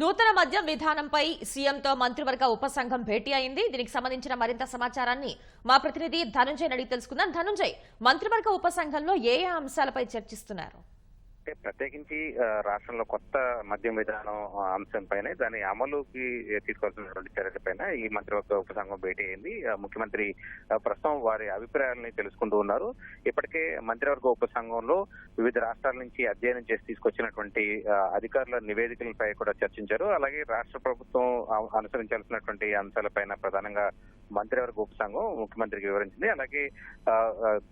నూతన మద్యం విధానంపై సీఎంతో మంత్రివర్గ ఉపసంఘం భేటీ అయింది. దీనికి సంబంధించిన మరింత సమాచారాన్ని మా ప్రతినిధి ధనుంజయ్ అడిగి తెలుసుకుందాం. ధనుంజయ్ మంత్రివర్గ ఉపసంఘంలో ఏ ఏ అంశాలపై చర్చిస్తున్నారు? అంటే ప్రత్యేకించి రాష్ట్రంలో కొత్త మద్యం విధానం అంశం అంశంపైనే దాని అమలుకి తీసుకోవాల్సినటువంటి చర్యలపైన ఈ మంత్రివర్గ ఉపసంఘం భేటీ అయింది. ముఖ్యమంత్రి ప్రస్తుతం వారి అభిప్రాయాలని తెలుసుకుంటూ ఉన్నారు. ఇప్పటికే మంత్రివర్గ ఉపసంఘంలో వివిధ రాష్ట్రాల నుంచి అధ్యయనం చేసి తీసుకొచ్చినటువంటి అధికారుల నివేదికలపై కూడా చర్చించారు. అలాగే రాష్ట్ర ప్రభుత్వం అనుసరించాల్సినటువంటి అంశాలపైన ప్రధానంగా మంత్రివర్గ ఉపసంఘం ముఖ్యమంత్రికి వివరించింది. అలాగే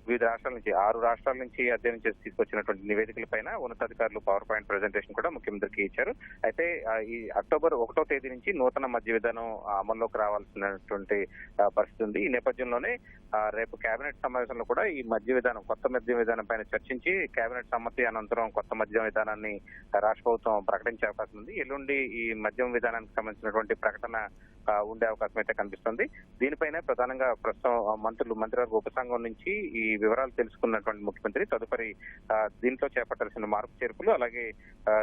వివిధ రాష్ట్రాల నుంచి ఆరు రాష్ట్రాల నుంచి అధ్యయనం చేసి తీసుకొచ్చినటువంటి నివేదికలపైన ఉన్నతాధికారులు పవర్ పాయింట్ ప్రెజెంటేషన్ కూడా ముఖ్యమంత్రికి ఇచ్చారు. అయితే ఈ అక్టోబర్ ఒకటో తేదీ నుంచి నూతన మద్య విధానం అమల్లోకి రావాల్సినటువంటి పరిస్థితి ఉంది. ఈ నేపథ్యంలోనే రేపు కేబినెట్ సమావేశంలో కూడా ఈ మద్య విధానం కొత్త మద్య విధానం పైన చర్చించి కేబినెట్ సమ్మతి అనంతరం కొత్త మద్యం విధానాన్ని రాష్ట్ర ప్రభుత్వం ప్రకటించే అవకాశం ఉంది. ఎల్లుండి ఈ మద్యం విధానానికి సంబంధించినటువంటి ప్రకటన ఉండే అవకాశం అయితే కనిపిస్తుంది. దీనిపైన ప్రధానంగా ప్రస్తుతం మంత్రులు మంత్రివర్గ ఉపసంఘం నుంచి ఈ వివరాలు తెలుసుకున్నటువంటి ముఖ్యమంత్రి తదుపరి దీంతో దీంట్లో చేపట్టాల్సిన మార్పు చేర్పులు అలాగే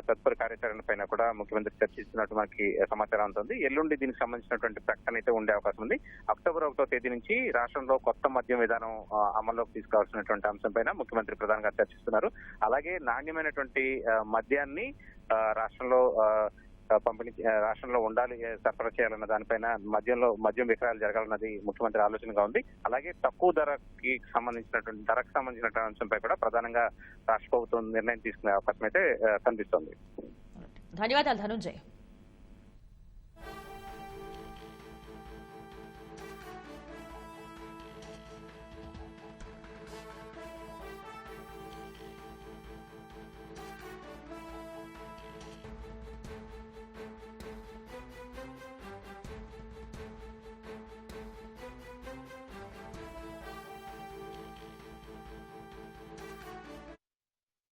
తదుపరి కార్యాచరణ పైన కూడా ముఖ్యమంత్రి చర్చిస్తున్నట్టు మనకి సమాచారం అందుతుంది. ఎల్లుండి దీనికి సంబంధించినటువంటి ప్రకటన అయితే ఉండే అవకాశం ఉంది. అక్టోబర్ ఒకటో తేదీ నుంచి రాష్ట్రంలో కొత్త మద్యం విధానం అమల్లోకి తీసుకురావాల్సినటువంటి అంశం పైన ముఖ్యమంత్రి ప్రధానంగా చర్చిస్తున్నారు. అలాగే నాణ్యమైనటువంటి మద్యాన్ని రాష్ట్రంలో ఆ, పంపిణీ రాష్ట్రంలో ఉండాలి సరఫరా చేయాలన్న దానిపైన మద్యంలో మద్యం విక్రయాలు జరగాలన్నది ముఖ్యమంత్రి ఆలోచనగా ఉంది. అలాగే తక్కువ ధరకి సంబంధించినటువంటి ధరకు సంబంధించినటువంటి అంశంపై కూడా ప్రధానంగా రాష్ట్ర ప్రభుత్వం నిర్ణయం తీసుకునే అవకాశం అయితే కనిపిస్తోంది. ధన్యవాదాలు ధనుంజయ్.